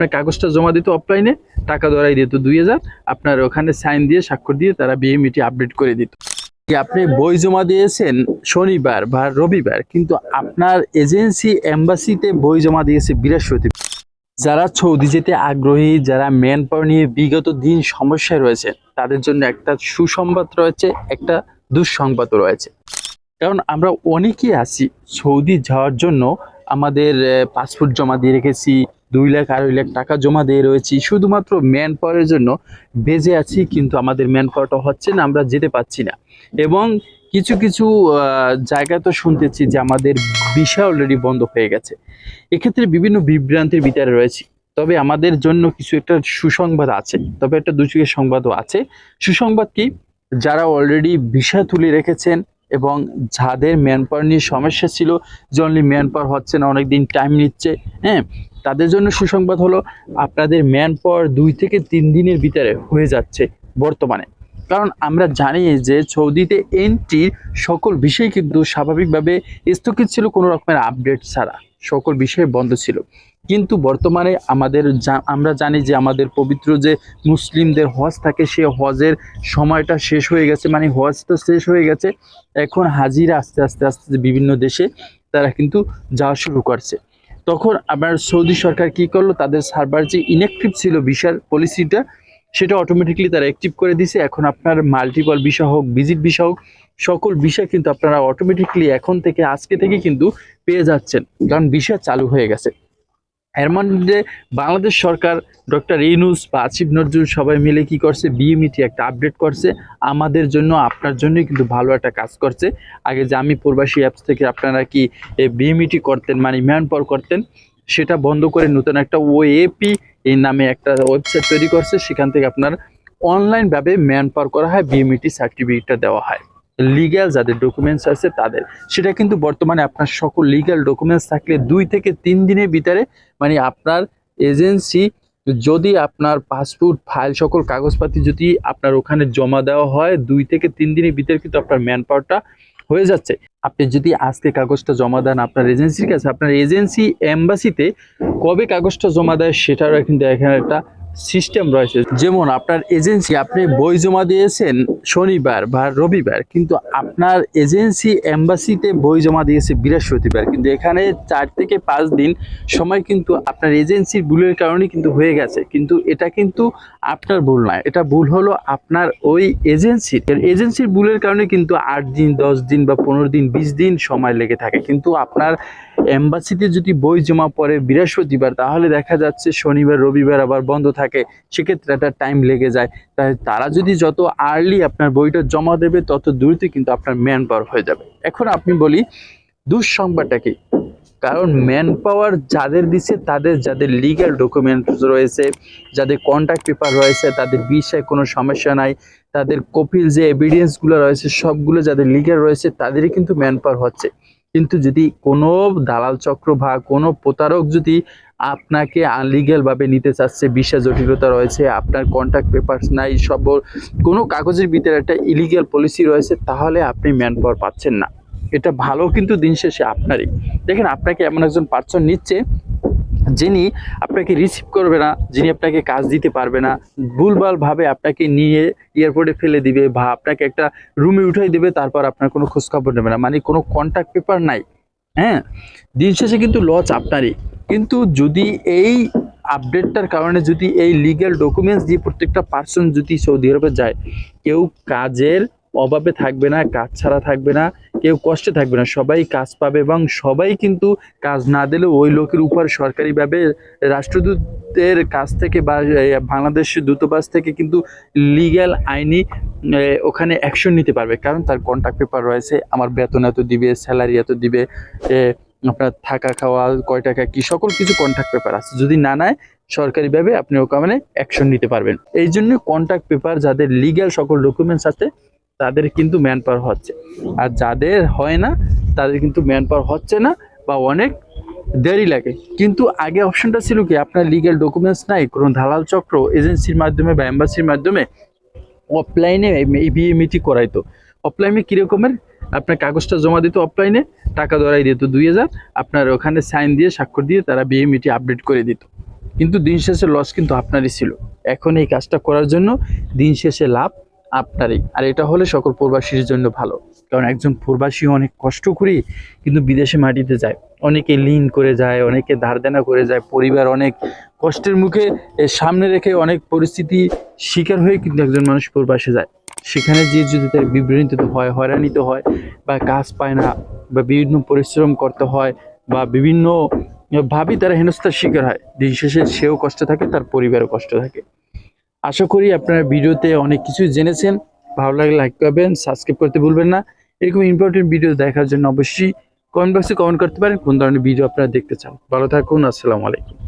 আপনার কাগজটা জমা দিত অফলাইনে টাকা ধরাই দিত। দুই হাজার, আপনার ওখানে সাইন দিয়ে স্বাক্ষর দিয়ে তারা বিএমইটি আপডেট করে দিত। আপনি বই জমা দিয়েছেন শনিবার বা রবিবার, কিন্তু আপনার এজেন্সি এম্বাসিতে বই জমা দিয়েছে বৃহস্পতিবার যারা সৌদি যেতে আগ্রহী, যারা ম্যান পাওয়ার নিয়ে বিগত দিন সমস্যায় রয়েছে, তাদের জন্য একটা সুসংবাদ রয়েছে, একটা দুঃসংবাদও রয়েছে। কারণ আমরা অনেকেই আছি সৌদি যাওয়ার জন্য আমাদের পাসপোর্ট জমা দিয়ে রেখেছি দুই লাখ আড়াই লাখ টাকা জমা দিয়ে রয়েছি। শুধুমাত্র ম্যান পাওয়ারের জন্য বেজে আছি, কিন্তু আমাদের ম্যান পাওয়ারটা হচ্ছে না, আমরা যেতে পাচ্ছি না। এবং কিছু কিছু জায়গা তো শুনতেছি যে আমাদের ভিসা অলরেডি বন্ধ হয়ে গেছে। এক্ষেত্রে বিভিন্ন বিভ্রান্তির বিচারে রয়েছি। তবে আমাদের জন্য কিছু একটা সুসংবাদ আছে। তবে একটা দুচুকের সংবাদও আছে। সুসংবাদ কি? যারা অলরেডি ভিসা তুলে রেখেছেন এবং যাদের ম্যান পাওয়ার নিয়ে সমস্যা ছিল, যে অনলি ম্যান পাওয়ার হচ্ছে না, অনেকদিন টাইম নিচ্ছে হ্যাঁ তাদের জন্য সুসংবাদ হলো আপনাদের ম্যান পাওয়ার দুই থেকে তিন দিনের ভিতরে হয়ে যাচ্ছে বর্তমানে। কারণ আমরা জানি যে সৌদিতে এন্ট্রির সকল বিষয় কিন্তু স্বাভাবিকভাবে স্থগিত ছিল কোনো রকমের আপডেট ছাড়া। সকল বিষয় বন্ধ ছিল। কিন্তু বর্তমানে আমাদের আমরা জানি যে আমাদের পবিত্র যে মুসলিমদের হজ থাকে সে হজের সময়টা শেষ হয়ে গেছে মানে হজ তো শেষ হয়ে গেছে। এখন হাজিরা আস্তে আস্তে আস্তে বিভিন্ন দেশে তারা কিন্তু যাওয়া শুরু করছে। তখন আবার সৌদি সরকার কি করল? তাদের সার্ভার যে ইনঅ্যাক্টিভ ছিল ভিসার পলিসিটা সেটা অটোমেটিকলি তারা অ্যাক্টিভ করে দিছে এখন আপনার মাল্টিপল ভিসা হোক ভিজিট ভিসা হোক, সকল ভিসা কিন্তু আপনারা অটোমেটিকলি এখন থেকে, আজকে থেকে কিন্তু পেয়ে যাচ্ছেন। কারণ ভিসা চালু হয়ে গেছে। এর মধ্যে বাংলাদেশ সরকার ডক্টর ইনুস বা আসিফ নজরুল সবাই মিলে কি করছে? বিএমইটি একটা আপডেট করছে। আমাদের জন্য, আপনার জন্যই কিন্তু ভালো একটা কাজ করছে। আগে যে আমি প্রবাসী অ্যাপস থেকে আপনারা কি বিএমইটি করতেন মানে ম্যান পাওয়ার করতেন, সেটা বন্ধ করে নতুন একটা ওএপি এই নামে একটা ওয়েবসাইট তৈরি করছে। সেখান থেকে আপনার অনলাইনভাবে ম্যান পাওয়ার করা হয় বিএমইটি সার্টিফিকেটটা দেওয়া হয়। লিগ্যাল যাদের ডকুমেন্টস আছে তাদের। সেটা কিন্তু বর্তমানে আপনার সকল লিগ্যাল ডকুমেন্টস থাকলে দুই থেকে তিন দিনের ভিতরে মানে আপনার এজেন্সি যদি আপনার পাসপোর্ট ফাইল সকল কাগজপাতি যদি আপনার ওখানে জমা দেওয়া হয়, দুই থেকে তিন দিনের ভিতরে কিন্তু আপনার ম্যান পাওয়ারটা হয়ে যাচ্ছে। আপনি যদি আজকে কাগজটা জমা দেন আপনার এজেন্সির কাছে, আপনার এজেন্সি এম্বাসিতে কবে কাগজটা জমা দেয় সেটারও কিন্তু এখানে একটা সিস্টেম রয়েছে। যেমন আপনার এজেন্সি আপনি বই জমা দিয়েছেন শনিবার বা রবিবার, কিন্তু আপনার এজেন্সি এম্বাসিতে বই জমা দিয়েছে বৃহস্পতিবার, কিন্তু এখানে চার থেকে পাঁচ দিন সময় কিন্তু আপনার এজেন্সির ভুলের কারণে কিন্তু হয়ে গেছে। কিন্তু এটা কিন্তু আপনার ভুল নয়, এটা ভুল হলো আপনার ওই এজেন্সির এজেন্সির ভুলের কারণে কিন্তু আট দিন, দশ দিন বা পনেরো দিন, বিশ দিন সময় লেগে থাকে। কিন্তু আপনার এম্বাসিতে যদি বই জমা পড়ে বৃহস্পতিবার, তাহলে দেখা যাচ্ছে শনিবার, রবিবার আবার বন্ধ থাকে। সেক্ষেত্রে একটা টাইম লেগে যায়। তাই তারা যদি যত আর্লি আপনার বইটা জমা দেবে, তত দ্রুত কিন্তু আপনার ম্যান পাওয়ার হয়ে যাবে। এখন আপনি বলি, দুঃসংবাদটা কি? কারণ ম্যান পাওয়ার যাদের দিচ্ছে তাদের যাদের লিগ্যাল ডকুমেন্ট রয়েছে, যাদের কন্ট্যাক্ট পেপার রয়েছে, তাদের বিষয়ে কোনো সমস্যা নাই। তাদের কপিল যে এভিডেন্সগুলো রয়েছে, সবগুলো যাদের লিগ্যাল রয়েছে, তাদেরই কিন্তু ম্যান পাওয়ার হচ্ছে। কিন্তু যদি কোনো দালাল চক্র বা কোনো প্রতারক যদি আপনাকে আনলিগ্যালভাবে নিতে চাচ্ছে বিশ্বাস জটিলতা রয়েছে, আপনার কন্ট্যাক্ট পেপারস নাই, সব কোনো কাগজের ভিতরে একটা ইলিগ্যাল পলিসি রয়েছে, তাহলে আপনি ম্যান পাওয়ার পাচ্ছেন না। এটা ভালো কিন্তু দিন শেষে আপনারই। দেখেন, আপনাকে এমন একজন পার্সন নিচ্ছে যিনি আপনাকে রিসিভ করবে না, যিনি আপনাকে কাজ দিতে পারবে না ভুলভাল ভাবে আপনাকে নিয়ে এয়ারপোর্টে ফেলে দিবে বা আপনাকে একটা রুমে উঠাই দেবে, তারপর আপনার কোনো খোঁজখবর নেবে না। মানে কোনো কন্ট্যাক্ট পেপার নাই। হ্যাঁ? দিন শেষে কিন্তু লস আপনারই। কিন্তু যদি এই আপডেটটার কারণে যদি এই লিগ্যাল ডকুমেন্টস দিয়ে প্রত্যেকটা পার্সন যদি সৌদি আরবে যায়, কেউ কাজের অভাবে থাকবে না, কাজ ছাড়া থাকবে না, কেউ কষ্টে থাকবে না। সবাই কাজ পাবে এবং সবাই কিন্তু কাজ না দিলে ওই লোকের উপর সরকারিভাবে রাষ্ট্রদূতের কাছ থেকে বা বাংলাদেশ দূতাবাস থেকে কিন্তু লিগ্যাল আইনি ওখানে অ্যাকশন নিতে পারবে। কারণ তার কন্ট্যাক্ট পেপার রয়েছে, আমার বেতন এত দিবে স্যালারি এত দিবে আপনার থাকা খাওয়া, কয় টাকা কি, সকল কিছু কন্ট্যাক্ট পেপার আছে। যদি না নেয়, সরকারিভাবে আপনি ওখানে অ্যাকশন নিতে পারবেন। এই জন্য কন্ট্যাক্ট পেপার যাদের লিগ্যাল সকল ডকুমেন্টস আছে তাদের কিন্তু ম্যান পাওয়ার হচ্ছে। আর যাদের হয় না, তাদের কিন্তু ম্যান পাওয়ার হচ্ছে না বা অনেক দেরি লাগে। কিন্তু আগে অপশনটা ছিল কি, আপনার লিগ্যাল ডকুমেন্টস নাই, কোনো দালাল চক্র এজেন্সির মাধ্যমে বা এম্বাসির মাধ্যমে অফলাইনে এই বিএমইটি করাইতো। অফলাইনে কীরকমের? আপনার কাগজটা জমা দিত অফলাইনে টাকা ধরাই দিত দুই হাজার, আপনার ওখানে সাইন দিয়ে, স্বাক্ষর দিয়ে তারা বিএমইটি আপডেট করে দিত। কিন্তু দিন শেষে লস কিন্তু আপনারই ছিল। এখন এই কাজটা করার জন্য দিন শেষে লাভ আপনারই আর এটা হলে সকল প্রবাসীর জন্য ভালো। কারণ একজন প্রবাসী অনেক কষ্ট করি কিন্তু বিদেশে মাটিতে যায়। অনেকে লিন করে যায়, অনেকে ধার দেনা করে যায়। পরিবার অনেক কষ্টের মুখে সামনে রেখে অনেক পরিস্থিতি শিকার হয়ে কিন্তু একজন মানুষ প্রবাসে যায়। সেখানে যে যদি তার বিভ্রান্তিত হয়, হয়রানিত হয় বা কাজ পায় না বা বিভিন্ন পরিশ্রম করতে হয় বা বিভিন্ন ভাবি তারা হেনস্থার শিকার হয়, দিন শেষে সেও কষ্ট থাকে, তার পরিবারও কষ্ট থাকে। আশা করি আপনারা ভিডিওতে অনেক কিছু জেনেছেন। ভালো লাগলে লাইক করবেন সাবস্ক্রাইব করতে ভুলবেন না। এরকম ইম্পর্টেন্ট ভিডিও দেখার জন্য অবশ্যই কমেন্ট বক্সে কমেন্ট করতে পারেন, কোন ধরনের ভিডিও আপনারা দেখতে চান। ভালো থাকুন, আসসালামু আলাইকুম।